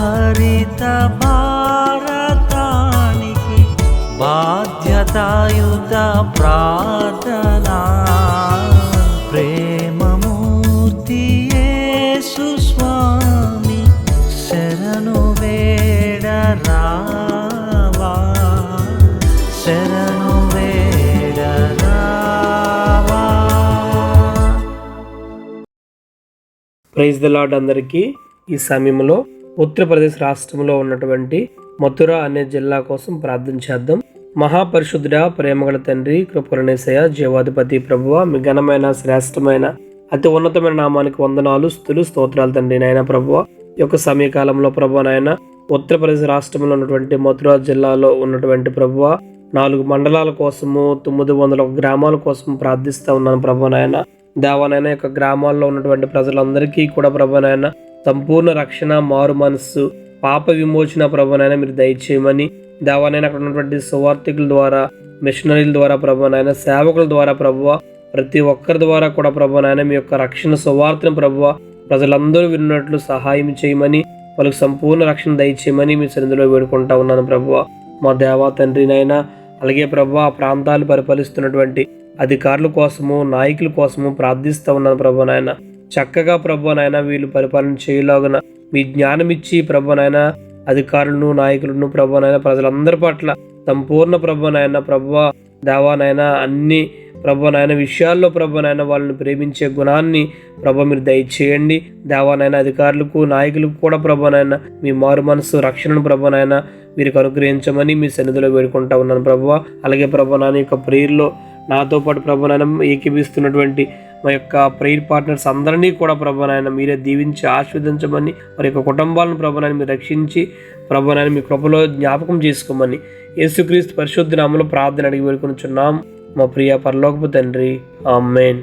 హరిత భారతానికి బాధ్యతాయుత ప్రార్థనా. ప్రేమమూర్తి సుస్వామి శరణు వేడరా ప్రైజ్ ద లాడ్ అందరికీ ఈ సమయంలో ఉత్తరప్రదేశ్ రాష్ట్రంలో ఉన్నటువంటి మథుర అనే జిల్లా కోసం ప్రార్థన చేద్దాం. మహాపరిశుద్ధుడ ప్రేమగల తండ్రి కృపరణేశయ జీవాధిపతి ప్రభువ మీ ఘనమైన శ్రేష్టమైన అతి ఉన్నతమైన నామానికి వందనాలు స్థులు స్తోత్రాలు తండ్రి నాయన ప్రభువ. యొక్క సమయకాలంలో ప్రభు నాయన ఉత్తరప్రదేశ్ రాష్ట్రంలో ఉన్నటువంటి మథుర జిల్లాలో ఉన్నటువంటి ప్రభువ నాలుగు మండలాల కోసము తొమ్మిది వందల గ్రామాల కోసం ప్రార్థిస్తా ఉన్నాను ప్రభు నాయన. దేవానైనా యొక్క గ్రామాల్లో ఉన్నటువంటి ప్రజలందరికీ కూడా ప్రభు నాయన సంపూర్ణ రక్షణ మారు మనస్సు పాప విమోచన ప్రభునైనా మీరు దయచేయమని దేవానైనా అక్కడ ఉన్నటువంటి సువార్థికుల ద్వారా మిషనరీల ద్వారా ప్రభునైనా సేవకుల ద్వారా ప్రభువ ప్రతి ఒక్కరి ద్వారా కూడా ప్రభునైనా మీ యొక్క రక్షణ సువార్తను ప్రభువ ప్రజలందరూ విన్నట్లు సహాయం చేయమని వాళ్ళకి సంపూర్ణ రక్షణ దయచేయమని మీ సన్నిధిలో వేడుకుంటా ఉన్నాను ప్రభువ. మా దేవా తండ్రినైనా అలాగే ప్రభు ఆ ప్రాంతాలు పరిపాలిస్తున్నటువంటి అధికారుల కోసము నాయకుల కోసము ప్రార్థిస్తూ ఉన్నాను ప్రభు నాయన. చక్కగా ప్రభు నాయన వీళ్ళు పరిపాలన చేయలాగున మీ జ్ఞానం ఇచ్చి ప్రభు అధికారులను నాయకులను ప్రభు ప్రజలందరి పట్ల సంపూర్ణ ప్రభు నాయన ప్రభు దేవానైనా అన్ని ప్రభునైనా విషయాల్లో ప్రభునైనా వాళ్ళని ప్రేమించే గుణాన్ని ప్రభ మీరు దయచేయండి. దేవానైనా అధికారులకు నాయకులకు కూడా ప్రభునైనా మీ మారు మనసు రక్షణను ప్రభు నాయన వీరికి అనుగ్రహించమని మీ సన్నిధిలో వేడుకుంటా ఉన్నాను ప్రభు. అలాగే ప్రభు నాయన యొక్క ప్రేయర్లో నాతో పాటు ప్రభునైనా నాయన ఏకీపిస్తున్నటువంటి మా యొక్క ప్రేయర్ పార్ట్నర్స్ అందరినీ కూడా ప్రభునాయన మీరే దీవించి ఆస్వాదించమని వారి యొక్క కుటుంబాలను ప్రభు మీరు రక్షించి ప్రభు మీ కృపలో జ్ఞాపకం చేసుకోమని యేసుక్రీస్తు పరిశుద్ధ నామలో ప్రార్థన అడిగి వేడుకొని మా ప్రియ పరలోకపు తండ్రి ఆమెన్.